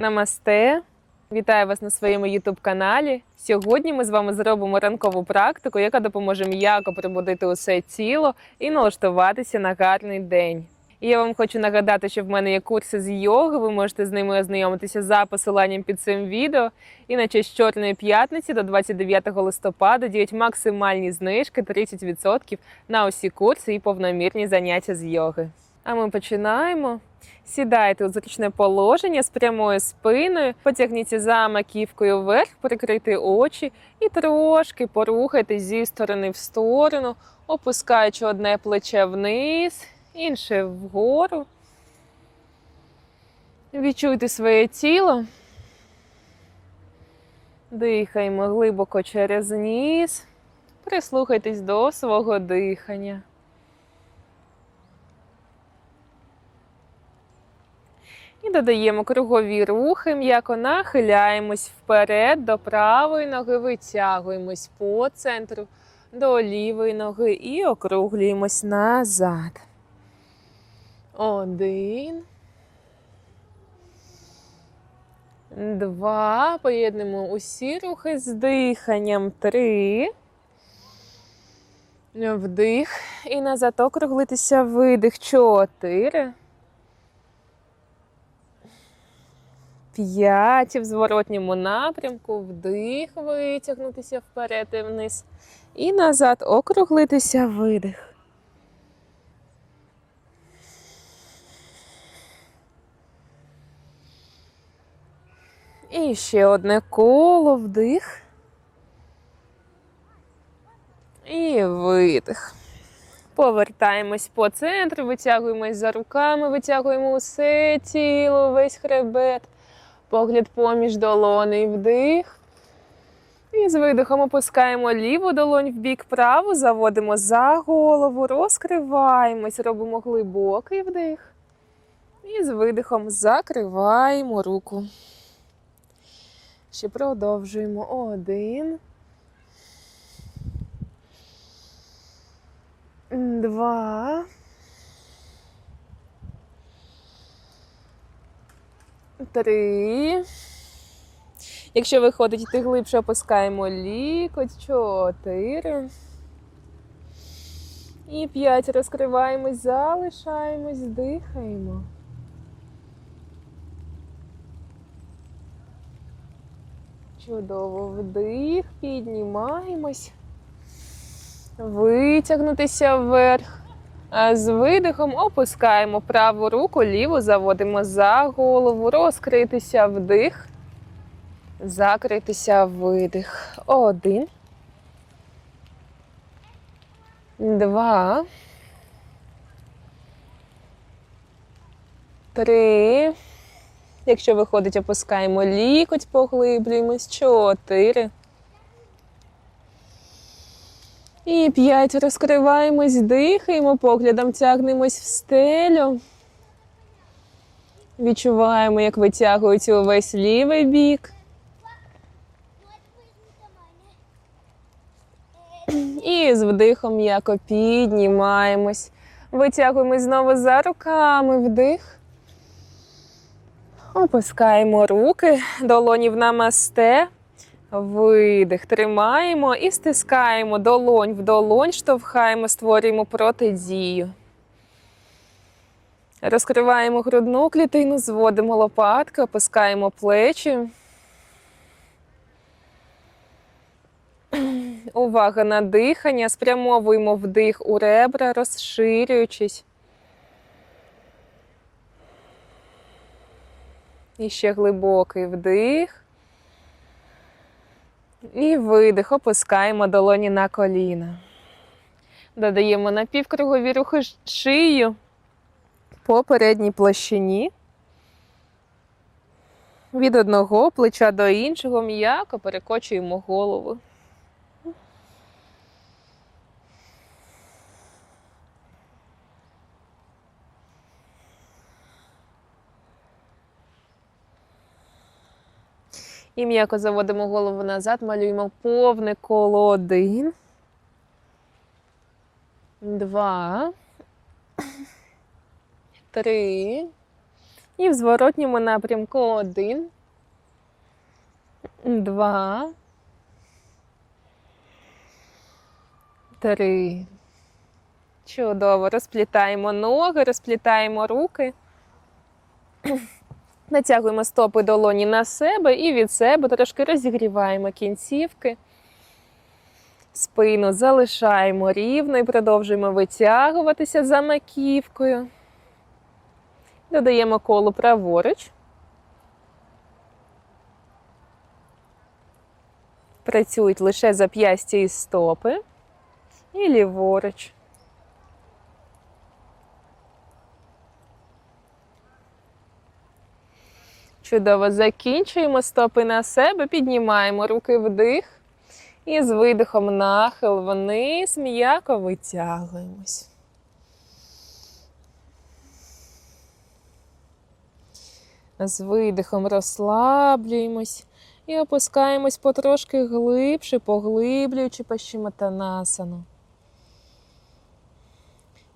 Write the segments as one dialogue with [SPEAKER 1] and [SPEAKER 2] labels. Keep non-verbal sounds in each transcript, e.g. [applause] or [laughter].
[SPEAKER 1] Намасте! Вітаю вас на своєму youtube каналі. Сьогодні ми з вами зробимо ранкову практику, яка допоможе м'яко пробудити усе тіло і налаштуватися на гарний день. І я вам хочу нагадати, що в мене є курси з йоги. Ви можете з ними ознайомитися за посиланням під цим відео. І на честь чорної п'ятниці до 29 листопада діють максимальні знижки 30% на усі курси і повномірні заняття з йоги. А ми починаємо. Сідайте у зручне положення з прямою спиною, потягніться за маківкою вверх, прикрийте очі і трошки порухайтесь зі сторони в сторону, опускаючи одне плече вниз, інше вгору. Відчуйте своє тіло. Дихаємо глибоко через ніс. Прислухайтесь до свого дихання. І додаємо кругові рухи, м'яко нахиляємось вперед до правої ноги, витягуємось по центру до лівої ноги і округлюємось назад. Один. Два. Поєднуємо усі рухи з диханням. Три. Вдих. І назад округлитися видих. Чотири. П'ять в зворотньому напрямку, вдих, витягнутися вперед і вниз. І назад округлитися, видих. І ще одне коло, вдих. І видих. Повертаємось по центру, витягуємось за руками, витягуємо усе тіло, весь хребет. Погляд поміж долоней вдих. І з видихом опускаємо ліву долонь в бік праву, заводимо за голову, розкриваємось, робимо глибокий вдих. І з видихом закриваємо руку. Ще продовжуємо. Один. Два. Три. Якщо виходить йти глибше, опускаємо лікоть. Чотири. І п'ять. Розкриваємось, залишаємось, дихаємо. Чудово вдих, піднімаємось. Витягнутися вверх. З видихом опускаємо праву руку, ліву заводимо за голову, розкритися вдих, закритися видих. Один. Два. Три. Якщо виходить, опускаємо лікоть, поглиблюємось. Чотири. І п'ять. Розкриваємось, дихаємо, поглядом тягнемось в стелю. Відчуваємо, як витягується увесь лівий бік. І з вдихом м'яко піднімаємось. Витягуємось знову за руками, вдих. Опускаємо руки, долоні в намасте. Видих. Тримаємо і стискаємо долонь в долонь, штовхаємо, створюємо протидію. Розкриваємо грудну клітину, зводимо лопатки, опускаємо плечі. Увага на дихання. Спрямовуємо вдих у ребра, розширюючись. І ще глибокий вдих. І видих, опускаємо долоні на коліна. Додаємо напівкругові рухи шию по передній площині. Від одного плеча до іншого м'яко перекочуємо голову. І м'яко заводимо голову назад, малюємо повне коло один. Два. Три. І в зворотньому напрямку один, два, три. Чудово. Розплітаємо ноги, розплітаємо руки. Натягуємо стопи долоні на себе і від себе трошки розігріваємо кінцівки. Спину залишаємо рівно і продовжуємо витягуватися за маківкою. Додаємо коло праворуч. Працюють лише зап'ястя і стопи. І ліворуч. Чудово закінчуємо стопи на себе, піднімаємо руки вдих. І з видихом нахил вниз м'яко витягуємось. З видихом розслаблюємось і опускаємось потрошки глибше, поглиблюючи пащиматанасану.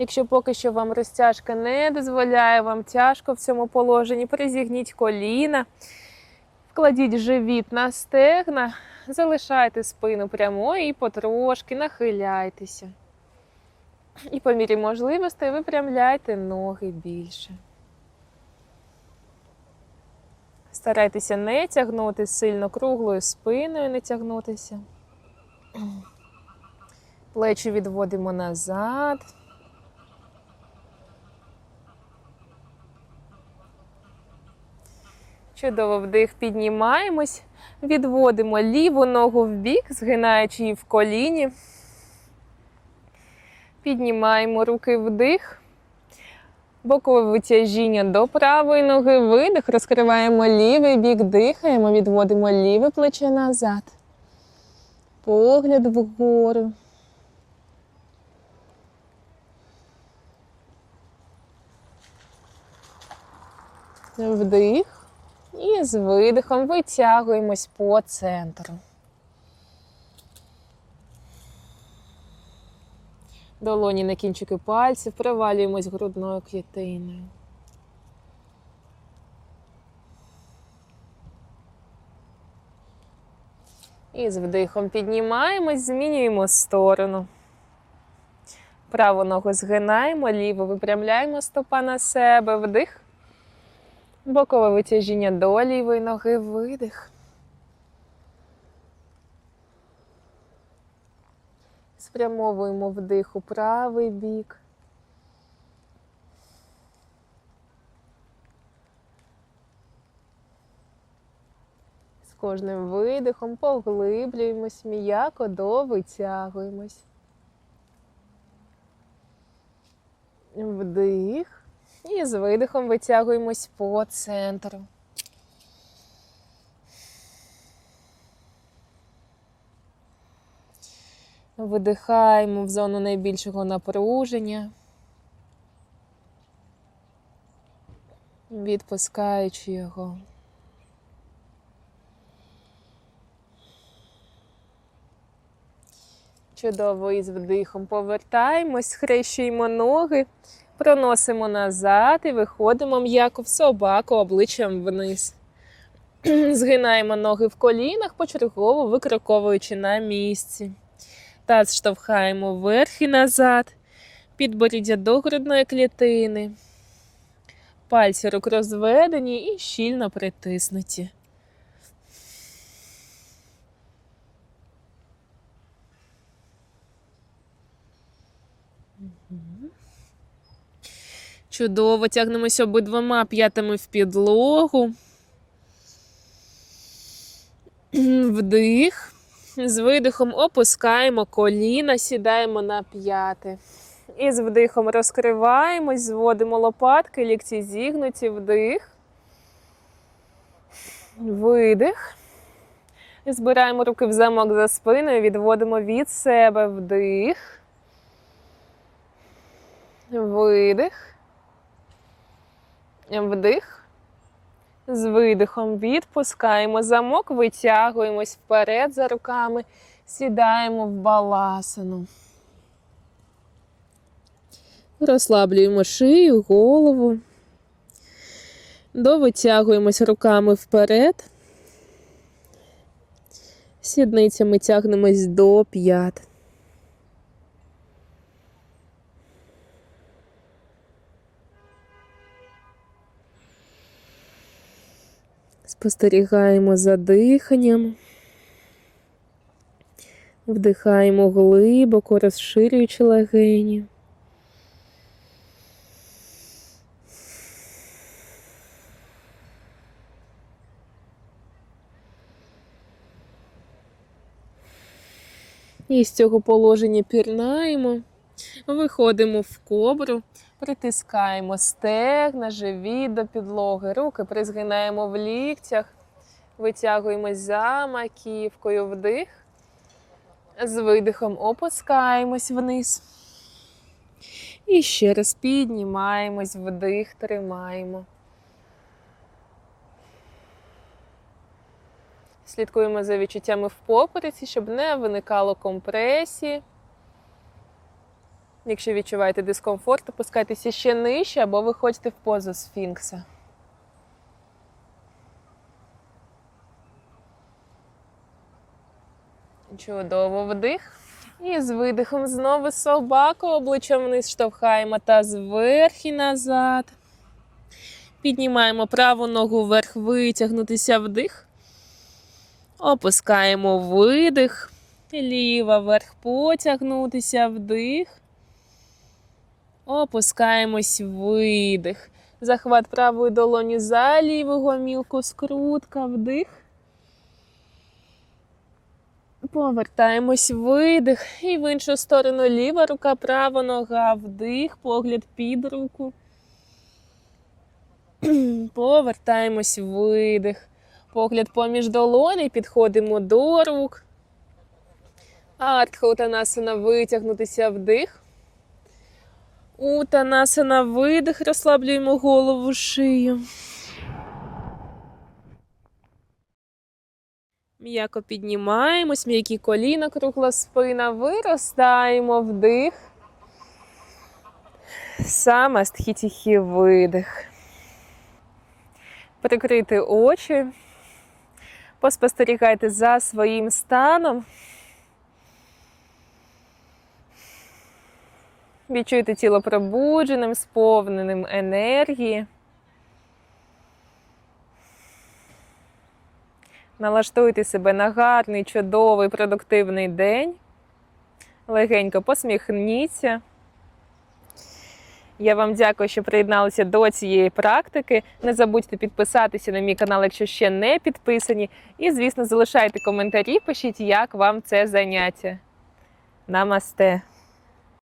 [SPEAKER 1] Якщо поки що вам розтяжка не дозволяє, вам тяжко в цьому положенні, призігніть коліна, вкладіть живіт на стегна, залишайте спину прямою і потрошки нахиляйтеся. І по мірі можливостей випрямляйте ноги більше. Старайтеся не тягнути сильно круглою спиною, не тягнутися. Плечі відводимо назад. Чудово вдих, піднімаємось, відводимо ліву ногу в бік, згинаючи її в коліні. Піднімаємо руки вдих. Бокове витяжіння до правої ноги, видих, розкриваємо лівий бік, дихаємо, відводимо ліве плече назад. Погляд вгору. Вдих. І з видихом витягуємось по центру. Долоні на кінчики пальців, провалюємось грудною клітиною. І з вдихом піднімаємось, змінюємо сторону. Праву ногу згинаємо, ліву випрямляємо стопа на себе, вдих. Бокове витяжіння до лівої ноги, видих. Спрямовуємо вдих у правий бік. З кожним видихом поглиблюємось, м'яко довитягуємось. Вдих. І з видихом витягуємось по центру. Видихаємо в зону найбільшого напруження, відпускаючи його. Чудово із вдихом повертаємось, схрещуємо ноги, проносимо назад і виходимо м'яко в собаку обличчям вниз. [clears throat] Згинаємо ноги в колінах, почергово викроковуючи на місці. Таз штовхаємо вверх і назад, підборіддя до грудної клітини. Пальці рук розведені і щільно притиснуті. Чудово, тягнемося обидвома п'ятами в підлогу. [clears throat] Вдих. З видихом опускаємо коліна, сідаємо на п'яти. І з вдихом розкриваємось, зводимо лопатки, лікці зігнуті, вдих. Видих. Збираємо руки в замок за спиною, відводимо від себе вдих. Видих. Вдих. З видихом відпускаємо замок, витягуємось вперед за руками, сідаємо в баласану. Розслаблюємо шию, голову. Довитягуємось руками вперед. Сідницями тягнемось до п'ят. Спостерігаємо за диханням. Вдихаємо глибоко, розширюючи легені. І з цього положення пірнаємо, виходимо в кобру, притискаємо стегна, живіт до підлоги, руки призгинаємо в ліктях, витягуємось за маківкою вдих. З видихом опускаємось вниз. І ще раз піднімаємось, вдих, тримаємо. Слідкуємо за відчуттями в попереці, щоб не виникало компресії. Якщо відчуваєте дискомфорт, опускайтеся ще нижче або виходьте в позу сфінкса. Чудово вдих. І з видихом знову собаку обличчям вниз штовхаємо таз вверх назад. Піднімаємо праву ногу вверх, витягнутися вдих. Опускаємо видих. Ліва вверх потягнутися вдих. Опускаємось видих. Захват правої долоні за ліву гомілку, скрутка, вдих. Повертаємось видих. І в іншу сторону ліва рука, права нога, вдих, погляд під руку. [clears throat] Повертаємось видих. Погляд поміж долоней, підходимо до рук. Артха утанасана витягнутися вдих. Утанасана видих, розслаблюємо голову, шию. М'яко піднімаємось, м'які коліна, кругла спина, виростаємо вдих. Саме стхітіхі видих. Прикрити очі. Поспостерігайте за своїм станом. Відчуйте тіло пробудженим, сповненим енергії. Налаштуйте себе на гарний, чудовий, продуктивний день. Легенько посміхніться. Я вам дякую, що приєдналися до цієї практики. Не забудьте підписатися на мій канал, якщо ще не підписані. І, звісно, залишайте коментарі, пишіть, як вам це заняття. Намасте!